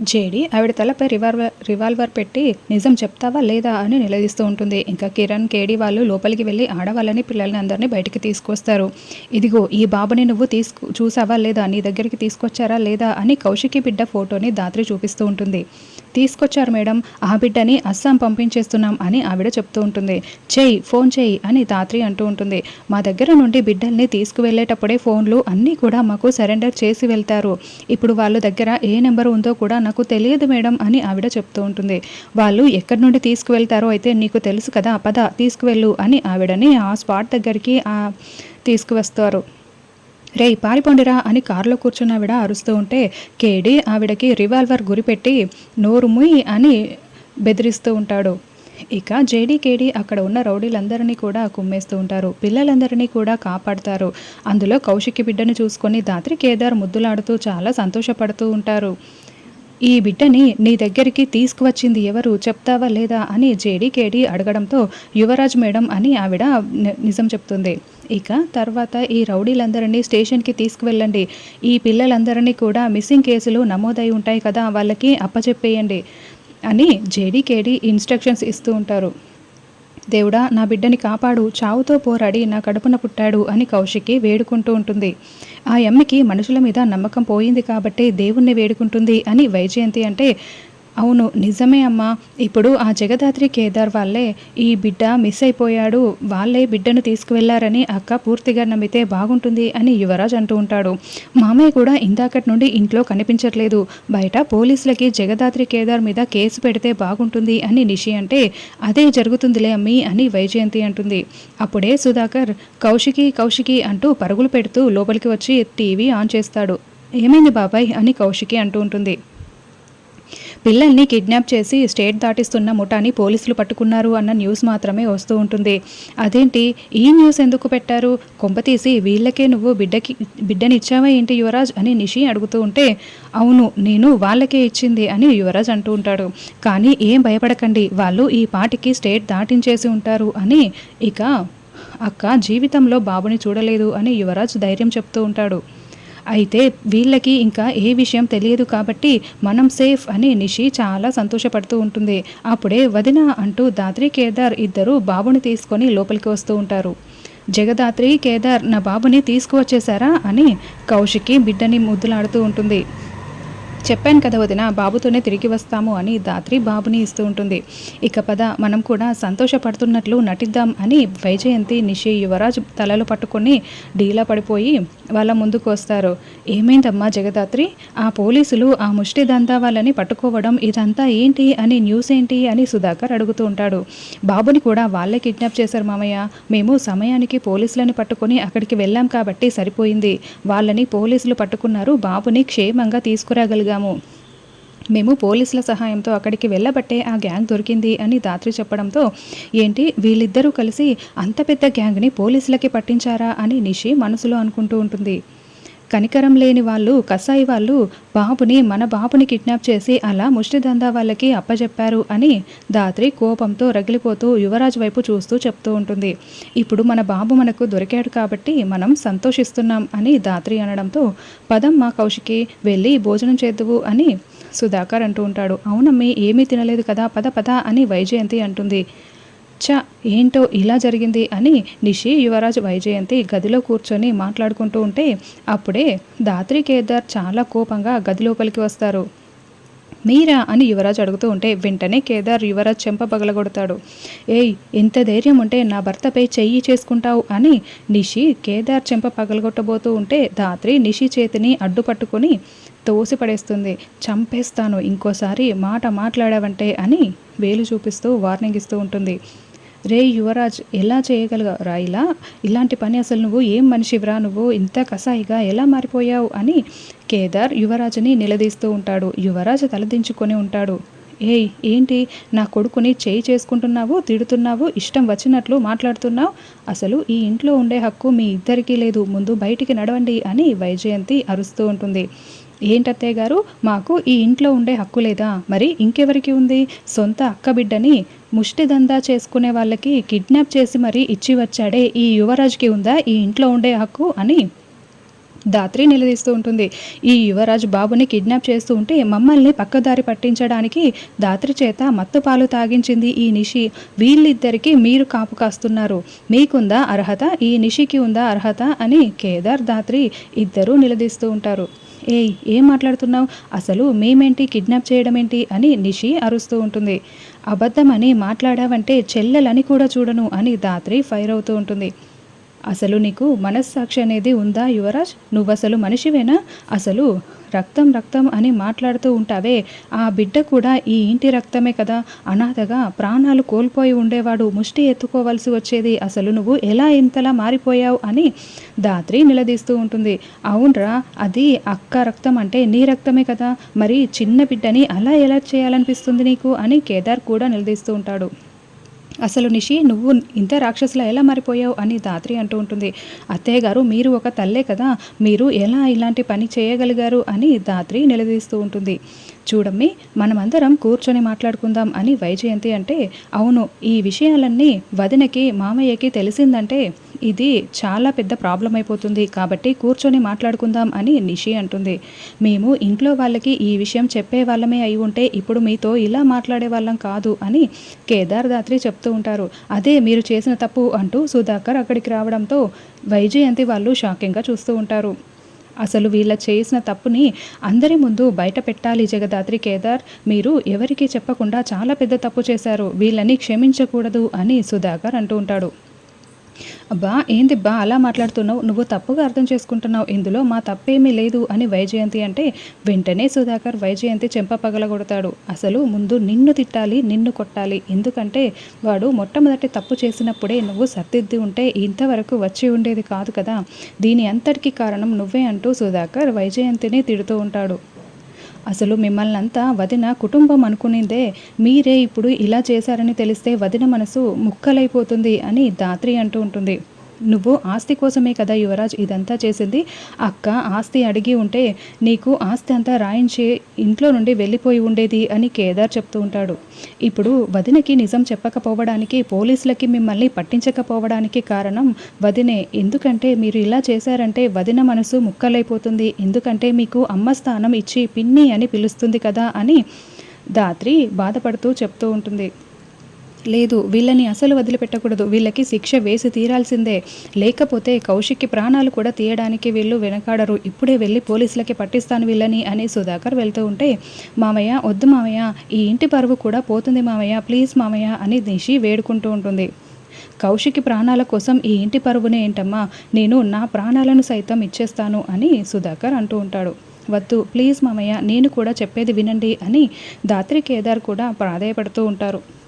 JD ఆవిడ తలపై revolver revolver పెట్టి నిజం చెప్తావా లేదా? అని నిలదీస్తూ ఉంటుంది. ఇంకా కిరణ్ కేడి వాళ్ళు లోపలికి వెళ్ళి ఆడవాళ్ళని పిల్లల్ని అందరినీ బయటికి తీసుకొస్తారు. ఇదిగో ఈ బాబుని నువ్వు తీసుకు చూసావా లేదా? నీ దగ్గరికి తీసుకొచ్చారా లేదా? అని కౌశికి బిడ్డ ఫోటోని దాత్రి చూపిస్తూ ఉంటుంది. తీసుకొచ్చారు మేడం. ఆ బిడ్డని అస్సాం పంపించేస్తున్నాం అని ఆవిడ చెప్తూ ఉంటుంది. చెయ్యి ఫోన్ చెయ్యి అని తాత్రి అంటూ ఉంటుంది. మా దగ్గర నుండి బిడ్డల్ని తీసుకువెళ్ళేటప్పుడే ఫోన్లు అన్నీ కూడా మాకు సరెండర్ చేసి వెళ్తారు. ఇప్పుడు వాళ్ళ దగ్గర ఏ నెంబర్ ఉందో కూడా నాకు తెలియదు మేడం అని ఆవిడ చెప్తూ ఉంటుంది. వాళ్ళు ఎక్కడి నుండి తీసుకువెళ్తారో అయితే నీకు తెలుసు కదా పద తీసుకువెళ్ళు అని ఆవిడని ఆ స్పాట్ దగ్గరికి తీసుకువస్తారు. రే పారిపోండిరా అని కారులో కూర్చున్న ఆవిడ అరుస్తూ ఉంటే కేడి ఆవిడకి రివాల్వర్ గురిపెట్టి నోరు ముయ్ అని బెదిరిస్తూ ఉంటాడు. ఇక జేడీ కేడీ అక్కడ ఉన్న రౌడీలందరినీ కూడా కుమ్మేస్తూ ఉంటారు. పిల్లలందరినీ కూడా కాపాడుతారు. అందులో కౌశికి బిడ్డను చూసుకొని దాత్రి కేదార్ ముద్దులాడుతూ చాలా సంతోషపడుతూ ఉంటారు. ఈ బిడ్డని నీ దగ్గరికి తీసుకువచ్చింది ఎవరు? చెప్తావా లేదా? అని జేడీకేడి అడగడంతో యువరాజ్ మేడం అని ఆవిడ నిజం చెప్తుంది. ఇక తర్వాత ఈ రౌడీలందరినీ స్టేషన్కి తీసుకువెళ్ళండి. ఈ పిల్లలందరినీ కూడా మిస్సింగ్ కేసులు నమోదై ఉంటాయి కదా వాళ్ళకి అప్పచెప్పేయండి అని జేడీకేడి ఇన్స్ట్రక్షన్స్ ఇస్తూ ఉంటారు. దేవుడా నా బిడ్డని కాపాడు చావుతో పోరాడి నా కడుపున పుట్టాడు అని కౌశికి వేడుకుంటూ ఉంటుంది. ఆ అమ్మకి మనుషుల మీద నమ్మకం పోయింది కాబట్టి దేవుణ్ణి వేడుకుంటుంది అని వైజయంతి అంటే అవును నిజమే అమ్మా. ఇప్పుడు ఆ జగదాత్రి కేదార్ వాళ్ళే ఈ బిడ్డ మిస్ అయిపోయాడు. వాళ్ళే బిడ్డను తీసుకువెళ్ళారని అక్క పూర్తిగా నమ్మితే బాగుంటుంది అని యువరాజ్ అంటూ ఉంటాడు. మామయ్య కూడా ఇందాకటి నుండి ఇంట్లో కనిపించట్లేదు. బయట పోలీసులకి జగదాత్రి కేదార్ మీద కేసు పెడితే బాగుంటుంది అని నిషి అంటే అదే జరుగుతుందిలే అమ్మి అని వైజయంతి అంటుంది. అప్పుడే సుధాకర్ కౌశికి కౌశికి అంటూ పరుగులు పెడుతూ లోపలికి వచ్చి టీవీ ఆన్ చేస్తాడు. ఏమైంది బాబాయ్ అని కౌశికి అంటూ ఉంటుంది. పిల్లల్ని కిడ్నాప్ చేసి స్టేట్ దాటిస్తున్న ముఠాని పోలీసులు పట్టుకున్నారు అన్న న్యూస్ మాత్రమే వస్తూ ఉంటుంది. అదేంటి? ఈ న్యూస్ ఎందుకు పెట్టారు? కొంపతీసి వీళ్ళకే నువ్వు బిడ్డకి బిడ్డనిచ్చావా ఏంటి యువరాజ్? అని నిషి అడుగుతూ ఉంటే అవును నేను వాళ్ళకే ఇచ్చింది అని యువరాజ్ అంటూ ఉంటాడు. కానీ ఏం భయపడకండి వాళ్ళు ఈ పాటికి స్టేట్ దాటించేసి ఉంటారు అని ఇక అక్క జీవితంలో బాబుని చూడలేదు అని యువరాజ్ ధైర్యం చెప్తూ ఉంటాడు. అయితే వీళ్ళకి ఇంకా ఏ విషయం తెలియదు కాబట్టి మనం సేఫ్ అని నిషి చాలా సంతోషపడుతూ ఉంటుంది. అప్పుడే వదిన అంటూ దాత్రి కేదార్ ఇద్దరు బాబుని తీసుకొని లోపలికి వస్తూ ఉంటారు. జగదాత్రి కేదార్ నా బాబుని తీసుకువచ్చేశారా అని కౌశికి బిడ్డని ముద్దులాడుతూ ఉంటుంది. చెప్పాను కదా వదిన బాబుతోనే తిరిగి వస్తాము అని దాత్రి బాబుని ఇస్తూ ఉంటుంది. ఇక పద మనం కూడా సంతోషపడుతున్నట్లు నటిద్దాం అని వైజయంతి నిషి యువరాజ్ తలలు పట్టుకొని డీలా పడిపోయి వాళ్ళ ముందుకు వస్తారు. ఏమైందమ్మా జగదాత్రి? ఆ పోలీసులు ఆ ముష్టి దంతా వాళ్ళని పట్టుకోవడం ఇదంతా ఏంటి అని న్యూస్ ఏంటి అని సుధాకర్ అడుగుతూ ఉంటాడు. బాబుని కూడా వాళ్ళే కిడ్నాప్ చేశారు మామయ్య. మేము సమయానికి పోలీసులని పట్టుకొని అక్కడికి వెళ్ళాం కాబట్టి సరిపోయింది. వాళ్ళని పోలీసులు పట్టుకున్నారు. బాబుని క్షేమంగా తీసుకురాగలిగారు. చేయగలిగాము మేము పోలీసుల సహాయంతో అక్కడికి వెళ్ళబట్టే ఆ గ్యాంగ్ దొరికింది అని దాత్రి చెప్పడంతో ఏంటి వీళ్ళిద్దరూ కలిసి అంత పెద్ద గ్యాంగ్ని పోలీసులకి పట్టించారా? అని నిషి మనసులో అనుకుంటూ ఉంటుంది. కనికరం లేని వాళ్ళు కసాయి వాళ్ళు బాబుని మన బాబుని కిడ్నాప్ చేసి అలా ముష్టిదందా వాళ్ళకి అప్పచెప్పారు అని దాత్రి కోపంతో రగిలిపోతూ యువరాజ్ వైపు చూస్తూ చెప్తూ ఉంటుంది. ఇప్పుడు మన బాబు మనకు దొరికాడు కాబట్టి మనం సంతోషిస్తున్నాం అని దాత్రి అనడంతో పదం మా కౌశికి వెళ్ళి భోజనం చేద్దువు అని సుధాకర్ అంటూ ఉంటాడు. అవునమ్మి ఏమీ తినలేదు కదా పద పద అని వైజయంతి అంటుంది. చ ఏంటో ఇలా జరిగింది అని నిషి యువరాజ్ వైజయంతి గదిలో కూర్చొని మాట్లాడుకుంటూ ఉంటే అప్పుడే దాత్రి కేదార్ చాలా కోపంగా గది లోపలికి వస్తారు. మీరా అని యువరాజ్ అడుగుతూ ఉంటే వెంటనే కేదార్ యువరాజ్ చెంప పగలగొడతాడు. ఏయ్ ఎంత ధైర్యం ఉంటే నా భర్తపై చెయ్యి చేసుకుంటావు అని నిషి కేదార్ చెంప పగలగొట్టబోతూ ఉంటే దాత్రి నిషి చేతిని అడ్డుపట్టుకొని తోసిపడేస్తుంది చంపేస్తాను ఇంకోసారి మాట మాట్లాడావంటే అని వేలు చూపిస్తూ వార్నింగ్ ఇస్తూ ఉంటుంది. రే యువరాజ్ ఎలా చేయగలగరా ఇలా ఇలాంటి పని అసలు నువ్వు ఏం మనిషివరా నువ్వు ఇంత కసాయిగా ఎలా మారిపోయావు? అని కేదార్ యువరాజ్ని నిలదీస్తూ ఉంటాడు. యువరాజ్ తలదించుకొని ఉంటాడు. ఏయ్ ఏంటి? నా కొడుకుని చేయి చేసుకుంటున్నావు? తిడుతున్నావు? ఇష్టం వచ్చినట్లు మాట్లాడుతున్నావు? అసలు ఈ ఇంట్లో ఉండే హక్కు మీ ఇద్దరికీ లేదు. ముందు బయటికి నడవండి అని వైజయంతి అరుస్తూ ఉంటుంది. ఏంటత్తయ్య గారు? మాకు ఈ ఇంట్లో ఉండే హక్కు లేదా? మరి ఇంకెవరికి ఉంది? సొంత అక్క బిడ్డని ముష్టిదందా చేసుకునే వాళ్ళకి కిడ్నాప్ చేసి మరీ ఇచ్చి వచ్చాడే ఈ యువరాజుకి ఉందా? ఈ ఇంట్లో ఉండే హక్కు అని దాత్రి నిలదీస్తూ ఉంటుంది. ఈ యువరాజ్ బాబుని కిడ్నాప్ చేస్తూ ఉంటే మమ్మల్ని పక్కదారి పట్టించడానికి దాత్రి చేత మత్తు పాలు తాగించింది ఈ నిషి. వీళ్ళిద్దరికీ మీరు కాపు కాస్తున్నారు. మీకుందా అర్హత? ఈ నిషికి ఉందా అర్హత? అని కేదార్ దాత్రి ఇద్దరూ నిలదీస్తూ ఉంటారు. ఏయ్ ఏం మాట్లాడుతున్నావు? అసలు మేమేంటి? కిడ్నాప్ చేయడం ఏంటి అని నిషి అరుస్తూ ఉంటుంది. అబద్ధమని మాట్లాడావంటే చెల్లెలని కూడా చూడను అని దాత్రి ఫైర్ అవుతూ ఉంటుంది. అసలు నీకు మనస్సాక్షి అనేది ఉందా యువరాజ్? నువ్వు అసలు మనిషివేనా? అసలు రక్తం రక్తం అని మాట్లాడుతూ ఉంటావే. ఆ బిడ్డ కూడా ఈ ఇంటి రక్తమే కదా. అనాథగా ప్రాణాలు కోల్పోయి ఉండేవాడు ముష్టి ఎత్తుకోవలసి వచ్చేది. అసలు నువ్వు ఎలా ఇంతలా మారిపోయావు అని దాత్రి నిలదీస్తూ ఉంటుంది. అవునరా అది అక్క రక్తం అంటే నీ రక్తమే కదా. మరి చిన్న బిడ్డని అలా ఎలా చేయాలనిపిస్తుంది నీకు అని కేదార్ కూడా నిలదీస్తూ ఉంటాడు. అసలు నిషి నువ్వు ఇంత రాక్షసులా ఎలా మారిపోయావు అని దాత్రి అంటూ ఉంటుంది. అత్తయ్య గారు మీరు ఒక తల్లే కదా మీరు ఎలా ఇలాంటి పని చేయగలిగారు అని దాత్రి నిలదీస్తూ ఉంటుంది. చూడమ్మి మనమందరం కూర్చొని మాట్లాడుకుందాం అని వైజయంతి అంటే అవును ఈ విషయాలన్నీ వదినకి మామయ్యకి తెలిసిందంటే ఇది చాలా పెద్ద ప్రాబ్లం అయిపోతుంది. కాబట్టి కూర్చొని మాట్లాడుకుందాం అని నిషి అంటుంది. మేము ఇంట్లో వాళ్ళకి ఈ విషయం చెప్పే వాళ్ళమే అయి ఉంటే ఇప్పుడు మీతో ఇలా మాట్లాడే వాళ్ళం కాదు అని కేదార్ దాత్రి చెప్తూ ఉంటారు. అదే మీరు చేసిన తప్పు అంటూ సుధాకర్ అక్కడికి రావడంతో వైజయంతి వాళ్ళు షాకింగ్గా చూస్తూ ఉంటారు. అసలు వీళ్ళ చేసిన తప్పుని అందరి ముందు బయట పెట్టాలి జగదాత్రి కేదార్. మీరు ఎవరికీ చెప్పకుండా చాలా పెద్ద తప్పు చేశారు. వీళ్ళని క్షమించకూడదు అని సుధాకర్ అంటూ ఉంటాడు. అబ్బా ఏందిబ్బా అలా మాట్లాడుతున్నావు? నువ్వు తప్పుగా అర్థం చేసుకుంటున్నావు. ఇందులో మా తప్పేమీ లేదు అని వైజయంతి అంటే వెంటనే సుధాకర్ వైజయంతి చెంప పగలగొడతాడు. అసలు ముందు నిన్ను తిట్టాలి నిన్ను కొట్టాలి. ఎందుకంటే వాడు మొట్టమొదటి తప్పు చేసినప్పుడే నువ్వు సర్దిద్ది ఉంటే ఇంతవరకు వచ్చి ఉండేది కాదు కదా. దీని అంతటికీ కారణం నువ్వే అంటూ సుధాకర్ వైజయంతిని తిడుతూ ఉంటాడు. అసలు మిమ్మల్ని అంతా వదిన కుటుంబం అనుకునిందే. మీరే ఇప్పుడు ఇలా చేశారని తెలిస్తే వదిన మనసు ముక్కలైపోతుంది అని దాత్రి అంటూ ఉంటుంది. నువ్వు ఆస్తి కోసమే కదా యువరాజ్ ఇదంతా చేసింది. అక్క ఆస్తి అడిగి ఉంటే నీకు ఆస్తి అంతా రాయించి ఇంట్లో నుండి వెళ్ళిపోయి ఉండేది అని కేదార్ చెప్తూ ఉంటాడు. ఇప్పుడు వదినకి నిజం చెప్పకపోవడానికి పోలీసులకి మిమ్మల్ని పట్టించకపోవడానికి కారణం వదినే. ఎందుకంటే మీరు ఇలా చేశారంటే వదిన మనసు ముక్కలైపోతుంది. ఎందుకంటే మీకు అమ్మ స్థానం ఇచ్చి పిన్ని అని పిలుస్తుంది కదా అని దాత్రి బాధపడుతూ చెప్తూ ఉంటుంది. లేదు వీళ్ళని అసలు వదిలిపెట్టకూడదు. వీళ్ళకి శిక్ష వేసి తీరాల్సిందే. లేకపోతే కౌశిక్కి ప్రాణాలు కూడా తీయడానికి వీళ్ళు వెనకాడరు. ఇప్పుడే వెళ్ళి పోలీసులకి పట్టిస్తాను వీళ్ళని అని సుధాకర్ వెళ్తూ ఉంటే మామయ్య వద్దు మామయ్య. ఈ ఇంటి పరువు కూడా పోతుంది మామయ్య. ప్లీజ్ మామయ్య అని నిషి వేడుకుంటూ ఉంటుంది. కౌశికి ప్రాణాల కోసం ఈ ఇంటి పరువునే ఏంటమ్మా? నేను నా ప్రాణాలను సైతం ఇచ్చేస్తాను అని సుధాకర్ అంటూ ఉంటాడు. వద్దు ప్లీజ్ మామయ్య. నేను కూడా చెప్పేది వినండి అని దాత్రి కేదార్ కూడా ప్రాధాయపడుతూ ఉంటారు.